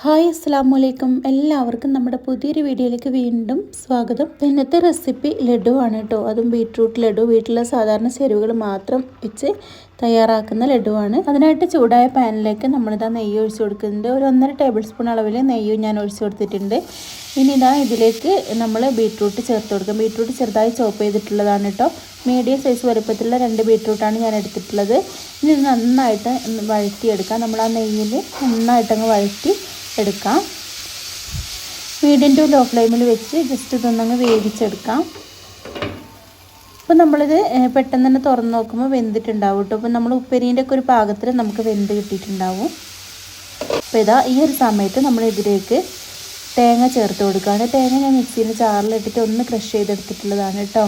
Hi അസ്സാം വലൈക്കും എല്ലാവർക്കും നമ്മുടെ പുതിയൊരു വീഡിയോയിലേക്ക് വീണ്ടും സ്വാഗതം. ഇന്നത്തെ റെസിപ്പി ലഡു ആണ് കേട്ടോ. അതും ബീട്രൂട്ട് ലഡു. വീട്ടിലെ സാധാരണ ചേരുവകൾ മാത്രം വെച്ച് തയ്യാറാക്കുന്ന ലഡുവാണ്. അതിനായിട്ട് ചൂടായ പാനിലേക്ക് നമ്മളിതാ നെയ്യ് ഒഴിച്ചു കൊടുക്കുന്നുണ്ട്. ഒരു ഒന്നര ടേബിൾ സ്പൂൺ അളവിൽ നെയ്യ് ഞാൻ ഒഴിച്ചു കൊടുത്തിട്ടുണ്ട്. ഇനി ഇതാ ഇതിലേക്ക് നമ്മൾ ബീട്രൂട്ട് ചേർത്ത് കൊടുക്കും. ബീട്രൂട്ട് ചെറുതായി ചോപ്പ് ചെയ്തിട്ടുള്ളതാണ് കേട്ടോ. മീഡിയം സൈസ് വലുപ്പത്തിലുള്ള രണ്ട് ബീട്രൂട്ടാണ് ഞാൻ എടുത്തിട്ടുള്ളത്. ഇനി നന്നായിട്ട് വഴറ്റിയെടുക്കാം. നമ്മൾ ആ നെയ്യിൽ നന്നായിട്ടങ്ങ് വഴറ്റി എടുക്കാം. മീഡിയം ടു ലോ ഫ്ലെയിമിൽ വെച്ച് ജസ്റ്റ് ഇതൊന്നങ്ങ് വേവിച്ചെടുക്കാം. അപ്പോൾ നമ്മളിത് പെട്ടെന്ന് തന്നെ തുറന്ന് നോക്കുമ്പോൾ വെന്തിട്ടുണ്ടാവും കേട്ടോ അപ്പോൾ നമ്മൾ ഉപ്പേരീന്റെ ഒക്കെ ഒരു പാകത്തിൽ നമുക്ക് വെന്ത് കിട്ടിയിട്ടുണ്ടാവും. അപ്പോൾ ഇതാ ഈ ഒരു സമയത്ത് നമ്മൾ ഇതിലേക്ക് തേങ്ങ ചേർത്ത് കൊടുക്കുകയാണ് തേങ്ങ ഞാൻ മിക്സിയിൽ ചാറിലിട്ടിട്ട് ഒന്ന് ക്രഷ് ചെയ്തെടുത്തിട്ടുള്ളതാണ് കേട്ടോ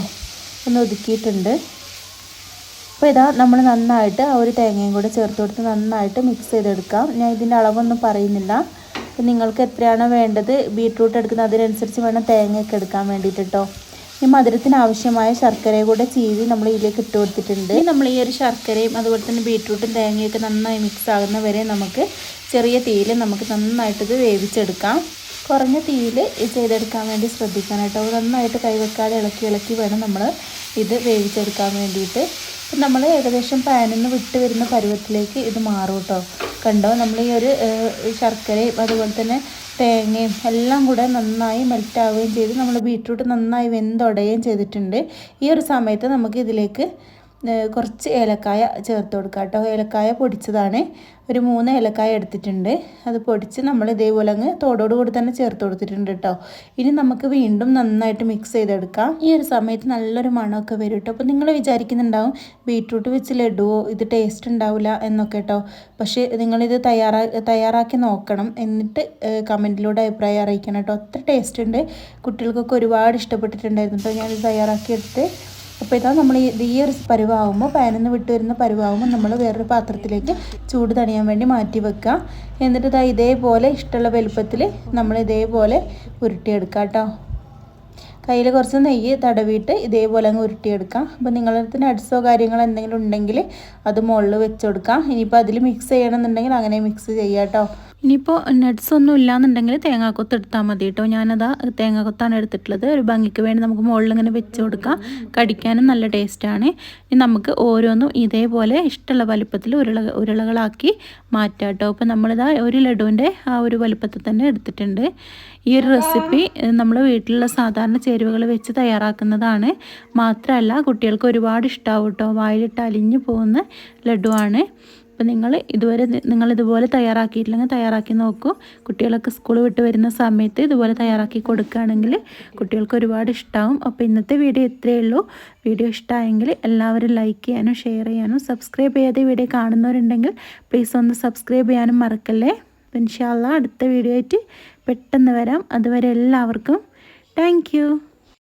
ഒന്ന് ഒതുക്കിയിട്ടുണ്ട്. അപ്പോൾ ഇതാ നമ്മൾ നന്നായിട്ട് ആ ഒരു തേങ്ങയും കൂടെ ചേർത്ത് കൊടുത്ത് നന്നായിട്ട് മിക്സ് ചെയ്തെടുക്കാം. ഞാൻ ഇതിന്റെ അളവൊന്നും പറയുന്നില്ല. നിങ്ങൾക്ക് എത്രയാണോ വേണ്ടത് ബീട്രൂട്ട് എടുക്കുന്നത് അതിനനുസരിച്ച് വേണം തേങ്ങയൊക്കെ എടുക്കാൻ വേണ്ടിയിട്ട് കേട്ടോ ഈ മധുരത്തിന് ആവശ്യമായ ശർക്കരയും കൂടെ ചീവി നമ്മൾ ഇതിലേക്ക് ഇട്ട് കൊടുത്തിട്ടുണ്ട്. നമ്മൾ ഈ ഒരു ശർക്കരയും അതുപോലെ തന്നെ ബീട്രൂട്ടും തേങ്ങയൊക്കെ നന്നായി മിക്സ് ആകുന്ന വരെ നമുക്ക് ചെറിയ തീയിൽ നമുക്ക് നന്നായിട്ടിത് വേവിച്ചെടുക്കാം. കുറഞ്ഞ തീയിൽ ചെയ്തെടുക്കാൻ വേണ്ടി ശ്രദ്ധിക്കണം കേട്ടോ നന്നായിട്ട് കൈവെക്കാതെ ഇളക്കി ഇളക്കി വേണം നമ്മൾ ഇത് വേവിച്ചെടുക്കാൻ വേണ്ടിയിട്ട്. അപ്പം നമ്മൾ ഏകദേശം പാനിൽ നിന്ന് വിട്ട് വരുന്ന പരുവത്തിലേക്ക് ഇത് മാറും കേട്ടോ കണ്ടോ? നമ്മൾ ഈ ഒരു ശർക്കരയും അതുപോലെ തന്നെ തേങ്ങയും എല്ലാം കൂടെ നന്നായി മെൽറ്റ് ആവുകയും ചെയ്ത് നമ്മൾ ബീട്രൂട്ട് നന്നായി വെന്തുടയുകയും ചെയ്തിട്ടുണ്ട്. ഈ ഒരു സമയത്ത് നമുക്ക് ഇതിലേക്ക് കുറച്ച് ഏലക്കായ ചേർത്ത് കൊടുക്കുക കേട്ടോ. ഏലക്കായ പൊടിച്ചതാണ്. ഒരു മൂന്ന് ഏലക്കായ എടുത്തിട്ടുണ്ട്. അത് പൊടിച്ച് നമ്മൾ ഇതേപോലെ അങ്ങ് തോടോട് കൂടി തന്നെ ചേർത്ത് കൊടുത്തിട്ടുണ്ട് കേട്ടോ. ഇനി നമുക്ക് വീണ്ടും നന്നായിട്ട് മിക്സ് ചെയ്തെടുക്കാം. ഈ ഒരു സമയത്ത് നല്ലൊരു മണമൊക്കെ വരും കേട്ടോ. അപ്പോൾ നിങ്ങൾ വിചാരിക്കുന്നുണ്ടാവും ബീട്രൂട്ട് വെച്ച് ലഡുവോ ഇത് ടേസ്റ്റ് ഉണ്ടാവില്ല എന്നൊക്കെ കേട്ടോ. പക്ഷേ നിങ്ങളിത് തയ്യാറാ തയ്യാറാക്കി നോക്കണം എന്നിട്ട് കമന്റിലൂടെ അഭിപ്രായം അറിയിക്കണം കേട്ടോ. അത്ര ടേസ്റ്റ് ഉണ്ട്. കുട്ടികൾക്കൊക്കെ ഒരുപാട് ഇഷ്ടപ്പെട്ടിട്ടുണ്ടായിരുന്നു കേട്ടോ. ഞാനിത് തയ്യാറാക്കിയെടുത്ത് അപ്പോൾ ഇതാ നമ്മൾ ഈ ഒരു പരുവാകുമ്പോൾ പാനിൽ നിന്ന് വിട്ട് വരുന്ന പരുവാകുമ്പോൾ നമ്മൾ വേറൊരു പാത്രത്തിലേക്ക് ചൂട് തണിയാൻ വേണ്ടി മാറ്റി വെക്കുക എന്നിട്ട് ഇതാ ഇതേപോലെ ഇഷ്ടമുള്ള വലുപ്പത്തിൽ നമ്മൾ ഇതേപോലെ ഉരുട്ടിയെടുക്കാം കേട്ടോ കയ്യിൽ കുറച്ച് നെയ്യ് തടവിയിട്ട് ഇതേപോലെ അങ്ങ് ഉരുട്ടിയെടുക്കാം. അപ്പോൾ നിങ്ങളുടെ അടുത്ത് നട്സോ കാര്യങ്ങളോ എന്തെങ്കിലും ഉണ്ടെങ്കിൽ അത് മുകളിൽ വെച്ച് കൊടുക്കാം ഇനിയിപ്പോൾ അതിൽ മിക്സ് ചെയ്യണമെന്നുണ്ടെങ്കിൽ അങ്ങനെ മിക്സ് ചെയ്യാം കേട്ടോ ഇനിയിപ്പോൾ നട്ട്സ് ഒന്നും ഇല്ലാന്നുണ്ടെങ്കിൽ തേങ്ങാക്കൊത്ത് എടുത്താൽ മതി കേട്ടോ. ഞാനതാ തേങ്ങാക്കൊത്താണ് എടുത്തിട്ടുള്ളത്. ഒരു ഭംഗിക്ക് വേണ്ടി നമുക്ക് മുകളിൽ ഇങ്ങനെ വെച്ച് കൊടുക്കാം. കടിക്കാനും നല്ല ടേസ്റ്റാണ് ഇനി നമുക്ക് ഓരോന്നും ഇതേപോലെ ഇഷ്ടമുള്ള വലുപ്പത്തിൽ ഉരുള ഉരുളകളാക്കി മാറ്റാം കേട്ടോ. അപ്പോൾ നമ്മളിതാ ഒരു ലഡുവിന്റെ ആ ഒരു വലുപ്പത്തിൽ തന്നെ എടുത്തിട്ടുണ്ട്. ഈ ഒരു റെസിപ്പി നമ്മൾ വീട്ടിലുള്ള സാധാരണ ചേരുവകൾ വെച്ച് തയ്യാറാക്കുന്നതാണ്. മാത്രമല്ല കുട്ടികൾക്ക് ഒരുപാട് ഇഷ്ടമാവും കേട്ടോ. വായിലിട്ട് അലിഞ്ഞു പോകുന്ന ലഡുവാണ്. അപ്പോൾ നിങ്ങൾ ഇതുവരെ നിങ്ങൾ ഇതുപോലെ തയ്യാറാക്കിയിട്ടില്ലെങ്കിൽ തയ്യാറാക്കി നോക്കൂ. കുട്ടികളൊക്കെ സ്കൂൾ വിട്ട് വരുന്ന സമയത്ത് ഇതുപോലെ തയ്യാറാക്കി കൊടുക്കുകയാണെങ്കിൽ കുട്ടികൾക്ക് ഒരുപാട് ഇഷ്ടമാവും അപ്പോൾ ഇന്നത്തെ വീഡിയോ ഇത്രയേ ഉള്ളൂ. വീഡിയോ ഇഷ്ടമായെങ്കിൽ എല്ലാവരും ലൈക്ക് ചെയ്യാനും ഷെയർ ചെയ്യാനും സബ്സ്ക്രൈബ് ചെയ്യാതെ വീഡിയോ കാണുന്നവരുണ്ടെങ്കിൽ പ്ലീസ് ഒന്ന് സബ്സ്ക്രൈബ് ചെയ്യാനും മറക്കല്ലേ? അപ്പം ഇൻഷാല്ല അടുത്ത വീഡിയോ ആയിട്ട് പെട്ടെന്ന് വരാം. അതുവരെ എല്ലാവർക്കും താങ്ക്